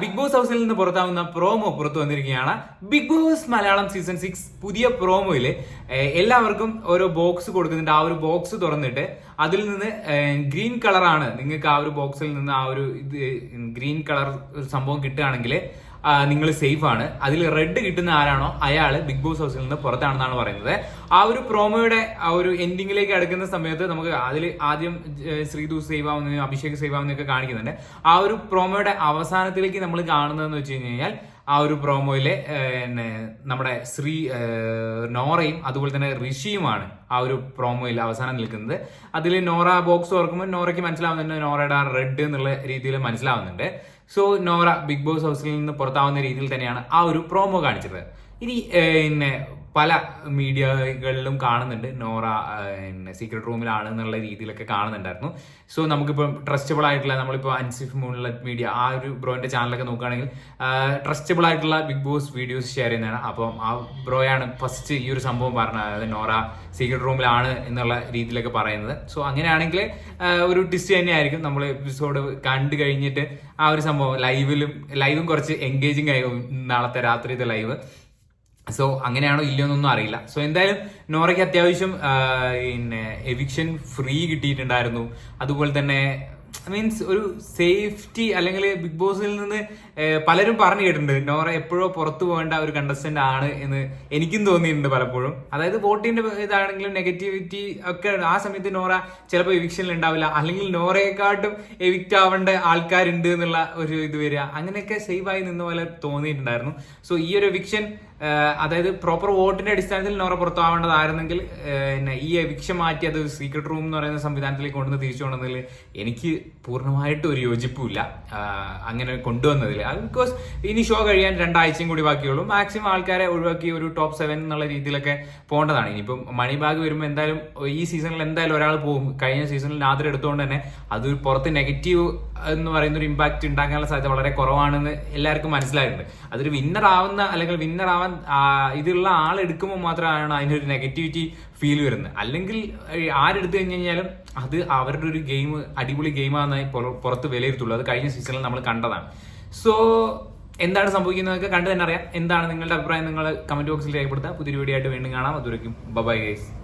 Big boss ഹൗസിൽ നിന്ന് പുറത്താവുന്ന promo പുറത്തു വന്നിരിക്കുകയാണ്. Bigg Boss Malayalam season six പുതിയ പ്രോമോയിൽ എല്ലാവർക്കും ഓരോ ബോക്സ് കൊടുക്കുന്നുണ്ട്. ആ ഒരു ബോക്സ് തുറന്നിട്ട് അതിൽ നിന്ന് ഗ്രീൻ കളറാണ് നിങ്ങൾക്ക് ആ ഒരു ബോക്സിൽ നിന്ന് ആ ഒരു ഇത് ഗ്രീൻ കളർ സംഭവം കിട്ടുകയാണെങ്കിൽ നിങ്ങൾ സേഫ് ആണ്. അതിൽ റെഡ് കിട്ടുന്ന ആരാണോ? അയാൾ ബിഗ് ബോസ് ഹൗസിൽ നിന്ന് പുറത്താണെന്നാണ് പറയുന്നത്. ആ ഒരു പ്രോമോയുടെ ആ ഒരു എൻഡിങ്ങിലേക്ക് അടുക്കുന്ന സമയത്ത് നമുക്ക് അതിൽ ആദ്യം ശ്രീതു സേവ് ആവുന്ന അഭിഷേക് സേവ് ആവുന്നൊക്കെ കാണിക്കുന്നുണ്ട്. ആ ഒരു പ്രോമോയുടെ അവസാനത്തിലേക്ക് നമ്മൾ കാണുന്നതെന്ന് വെച്ച് കഴിഞ്ഞാൽ ആ ഒരു പ്രോമോയിലെ പിന്നെ നമ്മുടെ ശ്രീ നോറയും അതുപോലെ തന്നെ ഋഷിയുമാണ് ആ ഒരു പ്രോമോയിൽ അവസാനം നിൽക്കുന്നത്. അതിൽ നോറ ബോക്സ് തുറക്കുമ്പോൾ നോറയ്ക്ക് മനസ്സിലാവുന്നുണ്ട് നോറയുടെ ആ റെഡ് എന്നുള്ള രീതിയിൽ മനസ്സിലാവുന്നുണ്ട്. സോ നോറ ബിഗ് ബോസ് ഹൗസിൽ നിന്ന് പുറത്താവുന്ന രീതിയിൽ തന്നെയാണ് ആ ഒരു പ്രോമോ കാണിച്ചത്. ഇനി പിന്നെ പല മീഡിയകളിലും കാണുന്നുണ്ട്. നോറ പിന്നെ സീക്രട്ട് റൂമിലാണ് എന്നുള്ള രീതിയിലൊക്കെ കാണുന്നുണ്ടായിരുന്നു. സോ നമുക്കിപ്പോൾ ട്രസ്റ്റബിൾ ആയിട്ടുള്ള നമ്മളിപ്പോൾ അൻസിഫ് മൂണിലെ മീഡിയ ആ ഒരു ബ്രോയിന്റെ ചാനലൊക്കെ നോക്കുകയാണെങ്കിൽ ട്രസ്റ്റബിൾ ആയിട്ടുള്ള ബിഗ് ബോസ് വീഡിയോസ് ഷെയർ ചെയ്യുന്നതാണ്. അപ്പം ആ ബ്രോയാണ് ഫസ്റ്റ് ഈ ഒരു സംഭവം പറഞ്ഞത്. അതായത് നോറ സീക്രട്ട് റൂമിലാണ് എന്നുള്ള രീതിയിലൊക്കെ പറയുന്നത്. സോ അങ്ങനെയാണെങ്കിൽ ഒരു ടിസ്റ്റ് തന്നെയായിരിക്കും. നമ്മൾ എപ്പിസോഡ് കണ്ടു കഴിഞ്ഞിട്ട് ആ ഒരു സംഭവം ലൈവിലും ലൈവും കുറച്ച് എൻഗേജിങ് ആയി. നാളത്തെ രാത്രിത്തെ ലൈവ്. സോ അങ്ങനെയാണോ ഇല്ലയോ എന്നൊന്നും അറിയില്ല. സോ എന്തായാലും നോറയ്ക്ക് അത്യാവശ്യം പിന്നെ എവിക്ഷൻ ഫ്രീ കിട്ടിയിട്ടുണ്ടായിരുന്നു. അതുപോലെ തന്നെ മീൻസ് ഒരു സേഫ്റ്റി അല്ലെങ്കിൽ ബിഗ് ബോസിൽ നിന്ന് പലരും പറഞ്ഞു കേട്ടിട്ടുണ്ട്. നോറ എപ്പോഴോ പുറത്തു പോകേണ്ട ഒരു കണ്ടസ്റ്റന്റ് ആണ് എന്ന് എനിക്കും തോന്നിയിട്ടുണ്ട് പലപ്പോഴും. അതായത് വോട്ടിന്റെ ഇതാണെങ്കിലും നെഗറ്റിവിറ്റി ഒക്കെ ആ സമയത്ത് നോറ ചിലപ്പോൾ എവിക്ഷനിൽ ഉണ്ടാവില്ല. അല്ലെങ്കിൽ നോറയെക്കാട്ടും എവിക്റ്റ് ആവേണ്ട ആൾക്കാരുണ്ട് എന്നുള്ള ഒരു ഇത് വരിക. അങ്ങനെയൊക്കെ സേഫ് ആയി നിന്ന പോലെ തോന്നിയിട്ടുണ്ടായിരുന്നു. സോ ഈ ഒരു എവിക്ഷൻ അതായത് പ്രോപ്പർ വോട്ടിന്റെ അടിസ്ഥാനത്തിൽ നോറ പുറത്താവേണ്ടതായിരുന്നെങ്കിൽ പിന്നെ ഈ എവിക്ഷൻ മാറ്റി അത് സീക്രട്ട് റൂം എന്ന് പറയുന്ന സംവിധാനത്തിലേക്ക് കൊണ്ടുവന്ന് തിരിച്ചു കൊണ്ടുവന്നതിൽ എനിക്ക് പൂർണമായിട്ട് ഒരു യോജിപ്പില്ല അങ്ങനെ കൊണ്ടുവന്നതിൽ അത് ബിക്കോസ് ഇനി ഷോ കഴിയാൻ രണ്ടാഴ്ചയും കൂടി ബാക്കിയുള്ളൂ. മാക്സിമം ആൾക്കാരെ ഒഴിവാക്കി ഒരു ടോപ്പ് സെവൻ എന്നുള്ള രീതിയിലൊക്കെ പോകേണ്ടതാണ്. ഇനിയിപ്പം മണി ബാഗ് വരുമ്പോൾ എന്തായാലും ഈ സീസണിൽ എന്തായാലും ഒരാൾ പോകും. കഴിഞ്ഞ സീസണിൽ നാദർ എടുത്തുകൊണ്ട് തന്നെ അത് പുറത്ത് നെഗറ്റീവ് എന്ന് പറയുന്ന ഒരു ഇമ്പാക്ട് ഉണ്ടാക്കാനുള്ള സാധ്യത വളരെ കുറവാണെന്ന് എല്ലാവർക്കും മനസ്സിലായിട്ടുണ്ട്. അതൊരു വിന്നർ ആവുന്ന അല്ലെങ്കിൽ വിന്നർ ആവാൻ ആ, ഇതുള്ള ആൾ എടുക്കുമ്പോൾ മാത്രമാണ് ഒരു നെഗറ്റിവിറ്റി ഫീൽ വരുന്നത്. അല്ലെങ്കിൽ ആരെടുത്തു കഴിഞ്ഞ് കഴിഞ്ഞാലും അത് അവരുടെ ഒരു ഗെയിം അടിപൊളി ഗെയിമാണെന്നായി പുറത്ത് വിലയിരുത്തുള്ളൂ. അത് കഴിഞ്ഞ സീസണിൽ നമ്മൾ കണ്ടതാണ്. സോ എന്താണ് സംഭവിക്കുന്നതൊക്കെ കണ്ടു തന്നെ അറിയാം. എന്താണ് നിങ്ങളുടെ അഭിപ്രായം? നിങ്ങൾ കമന്റ് ബോക്സിൽ രേഖപ്പെടുത്തുക. പുതിയൊരു വീഡിയോ ആയിട്ട് വീണ്ടും കാണാം. അതുവരെയും ബൈ ഗൈസ്